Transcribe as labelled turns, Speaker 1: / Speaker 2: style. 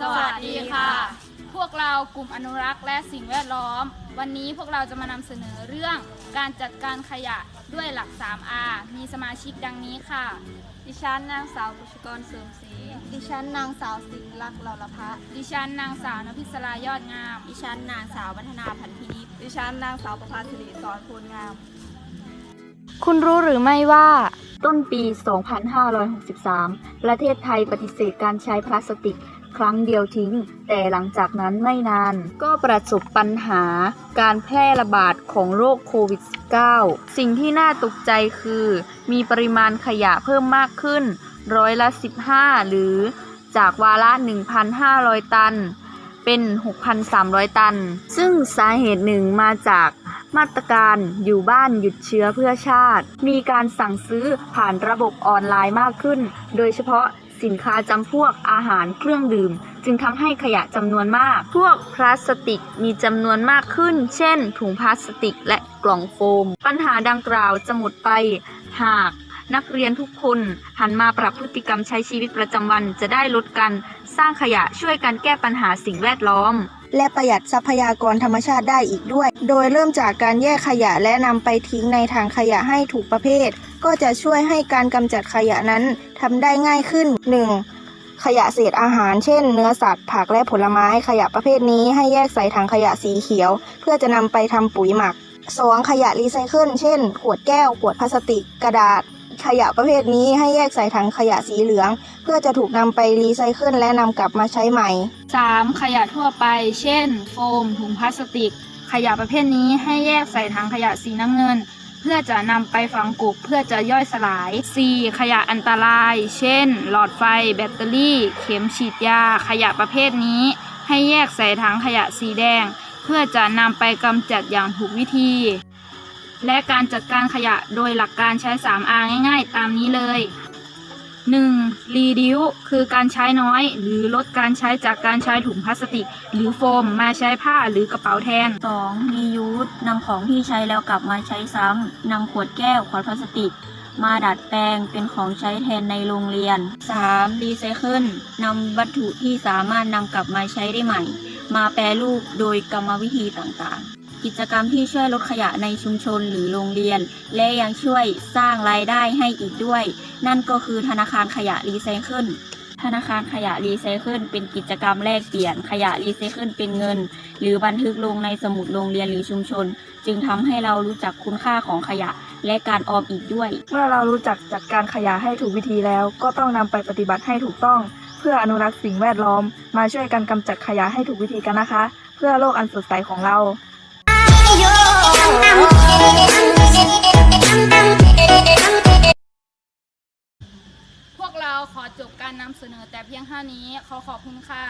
Speaker 1: สวัสดีค่ะ พวกเรากลุ่มอนุรักษ์และสิ่งแวดล้อม วันนี้พวกเราจะมานำเสนอเรื่องการจัดการขยะด้วยหลัก 3R มีสมาชิกดังนี้ค่ะ
Speaker 2: ดิฉันนางสาวบุชกรเสริมศรี
Speaker 3: ดิฉันนางสาวสิงห์ลักษณ์เหล่าละพะ
Speaker 1: ดิฉันนางสาวนภิศรายอดงาม
Speaker 2: ดิฉันนางสาววัฒนาพันธินิต
Speaker 3: ดิฉันนางสาวประภาสิริสอนพูนงาม
Speaker 4: คุณรู้หรือไม่ว่า ต้นปี 2563 ประเทศไทยปฏิเสธการใช้พลาสติก ครั้งเดียวทิ้ง แต่หลังจากนั้นไม่นาน ก็ประสบปัญหาการแพร่ระบาดของโรคโควิด -19 สิ่งที่น่าตกใจคือ มีปริมาณขยะเพิ่มมากขึ้น ร้อยละ 15 หรือจากวาระ 1,500 ตัน เป็น 6,300 ตัน ซึ่งสาเหตุหนึ่งมาจากมาตรการอยู่บ้านหยุดเชื้อเพื่อชาติ มีการสั่งซื้อผ่านระบบออนไลน์มากขึ้น โดยเฉพาะ สินค้าจำพวกอาหารเครื่องดื่ม จึงทำให้ขยะจำนวนมาก พวกพลาสติกมีจำนวนมากขึ้น เช่น ถุงพลาสติกและกล่องโฟม ปัญหาดังกล่าวจะหมดไปหากนักเรียนทุกคนหันมาปรับพฤติกรรมใช้ชีวิตประจำวันจะได้ลดกันสร้างขยะช่วยกันแก้ปัญหาสิ่งแวดล้อม
Speaker 3: และประหยัดทรัพยากรธรรมชาติได้อีกด้วย โดยเริ่มจากการแยกขยะและนำไปทิ้งในถังขยะให้ถูกประเภท ก็จะช่วยให้การกำจัดขยะนั้นทำได้ง่ายขึ้น 1. ขยะเศษอาหารเช่น เนื้อสัตว์ผักและผลไม้ขยะประเภทนี้ให้แยกใส่ถังขยะสีเขียว เพื่อจะนำไปทำปุ๋ยหมัก 2. ขยะรีไซเคิลเช่น ขวดแก้ว ขวดพลาสติก กระดาษ ขยะประเภทนี้ให้แยกใส่ถังขยะสีเหลือง เพื่อจะถูกนำไปรีไซเคิลและนำกลับมาใช้ใหม่
Speaker 1: 3. ขยะทั่วไป เช่น โฟม ถุงพลาสติก ขยะประเภทนี้ให้แยกใส่ถังขยะสีน้ำเงิน เพื่อจะนำไปฝังกลบเพื่อจะย่อยสลาย 4. ขยะอันตราย เช่น หลอดไฟ แบตเตอรี่ เข็มฉีดยา ขยะประเภทนี้ ให้แยกใส่ถังขยะสีแดง เพื่อจะนำไปกำจัดอย่างถูกวิธี และการจัดการขยะโดยหลักการใช้ 3R ง่ายๆ ตามนี้เลย 1. reduce คือการใช้น้อย หรือลดการใช้จากการใช้ถุงพลาสติก หรือโฟมมาใช้ผ้าหรือกระเป๋าแทน
Speaker 2: 2. รียูสนำของที่ใช้แล้วกลับมาใช้ซ้ำนำขวดแก้วขวดพลาสติก มาดัดแปลงเป็นของใช้แทนในโรงเรียน 3. รีไซเคิลนำวัตถุที่สามารถนำกลับมาใช้ได้ใหม่ มาแปรรูปโดยกรรมวิธีต่างๆ กิจกรรมที่ช่วยลดขยะในชุมชนหรือโรงเรียน และยังช่วยสร้างรายได้ให้อีกด้วย นั่นก็คือธนาคารขยะรีไซเคิลธนาคารขยะรีไซเคิลเป็นกิจกรรมแลกเปลี่ยนขยะรีไซเคิลเป็นเงิน หรือบันทึกลงในสมุดโรงเรียนหรือชุมชน จึงทำให้เรารู้จักคุณค่าของขยะและการออมอีกด้วย
Speaker 5: เมื่อเรารู้จักจัดการขยะให้ถูกวิธีแล้ว ก็ต้องนำไปปฏิบัติให้ถูกต้อง เพื่ออนุรักษ์สิ่งแวดล้อม มาช่วยกันกำจัดขยะให้ถูกวิธีกันนะคะ เพื่อโลกอันสดใสของเรา
Speaker 1: พวกเราขอจบการนำเสนอแต่เพียงเท่านี้ขอขอบคุณค่ะ